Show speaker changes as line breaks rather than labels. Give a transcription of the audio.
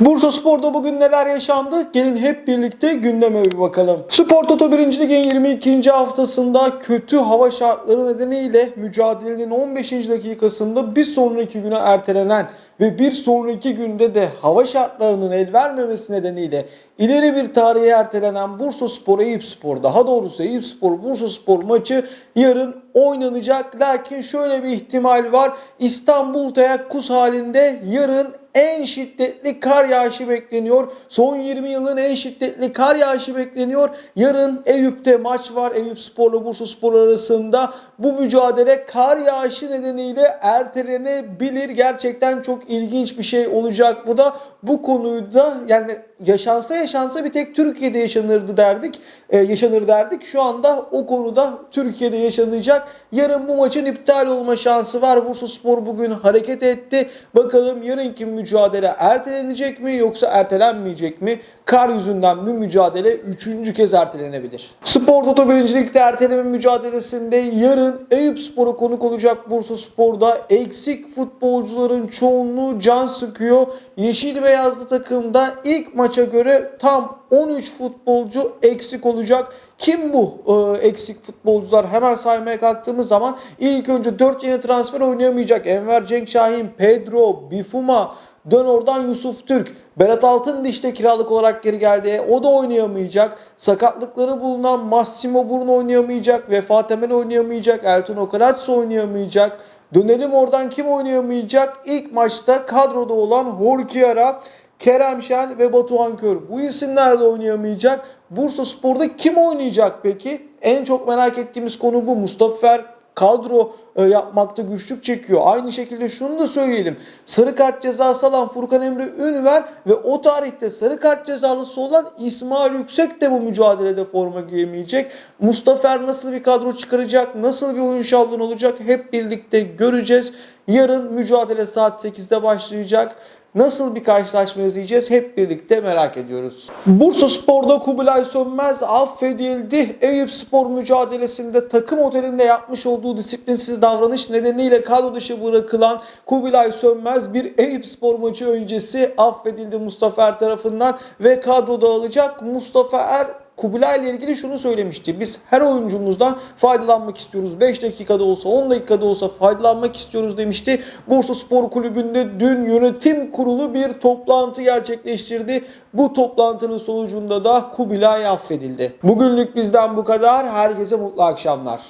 Bursa Spor'da bugün neler yaşandı? Gelin hep birlikte gündeme bir bakalım. Spor Toto 1. Lig'in 22. haftasında kötü hava şartları nedeniyle mücadelenin 15. dakikasında bir sonraki güne ertelenen ve bir sonraki günde de hava şartlarının el vermemesi nedeniyle ileri bir tarihe ertelenen Bursa Spor Eyüp Spor daha doğrusu Eyüp Spor Bursa Spor maçı yarın oynanacak. Lakin şöyle bir ihtimal var. İstanbul teyakkuz halinde yarın en şiddetli kar yağışı bekleniyor. Son 20 yılın en şiddetli kar yağışı bekleniyor. Yarın Eyüp'te maç var. Eyüp Spor'la Bursa Spor arasında. Bu mücadele kar yağışı nedeniyle ertelenebilir. Gerçekten çok ilginç bir şey olacak bu da. Bu konuyu yani yaşansa yaşansa bir tek Türkiye'de yaşanırdı derdik. Ee, yaşanır derdik. Şu anda o konuda Türkiye'de yaşanacak. Yarın bu maçın iptal olma şansı var. Bursa Spor bugün hareket etti. Bakalım yarınki mücadele ertelenecek mi yoksa ertelenmeyecek mi? Kar yüzünden bu mücadele üçüncü kez ertelenebilir. Spor Toto 1. Lig'de erteleme mücadelesinde yarın Eyüp Spor'a konuk olacak Bursa Spor'da eksik futbolcuların çoğunluğu can sıkıyor. Yeşil beyazlı takımda ilk maça göre tam 13 futbolcu eksik olacak. Kim bu e, eksik futbolcular? Hemen saymaya kalktığımız zaman ilk önce 4 yeni transfer oynayamayacak. Enver Cenk Şahin, Pedro, Bifuma, Dön oradan Yusuf Türk. Berat Altın dişte kiralık olarak geri geldi. O da oynayamayacak. Sakatlıkları bulunan Massimo Bruno oynayamayacak. Vefa Temel oynayamayacak. Elton Okaratsu oynayamayacak. Dönelim oradan kim oynayamayacak? İlk maçta kadroda olan Horkiara, Kerem Şen ve Batuhan Kör. Bu isimler de oynayamayacak. Bursa Spor'da kim oynayacak peki? En çok merak ettiğimiz konu bu. Mustafa Fer kadro e, yapmakta güçlük çekiyor. Aynı şekilde şunu da söyleyelim. Sarı kart cezası alan Furkan Emre Ünver ve o tarihte sarı kart cezalısı olan İsmail Yüksek de bu mücadelede forma giyemeyecek. Mustafa Er nasıl bir kadro çıkaracak, nasıl bir oyun şablonu olacak hep birlikte göreceğiz. Yarın mücadele saat 8'de başlayacak. Nasıl bir karşılaşma izleyeceğiz hep birlikte merak ediyoruz. Bursa Spor'da Kubilay Sönmez affedildi. Eyüp Spor mücadelesinde takım otelinde yapmış olduğu disiplinsiz davranış nedeniyle kadro dışı bırakılan Kubilay Sönmez bir Eyüp Spor maçı öncesi affedildi Mustafa Er tarafından ve kadroda alacak Mustafa Er Kubilay ile ilgili şunu söylemişti. Biz her oyuncumuzdan faydalanmak istiyoruz. 5 dakikada olsa 10 dakikada olsa faydalanmak istiyoruz demişti. Bursa Spor Kulübü'nde dün yönetim kurulu bir toplantı gerçekleştirdi. Bu toplantının sonucunda da Kubilay affedildi. Bugünlük bizden bu kadar. Herkese mutlu akşamlar.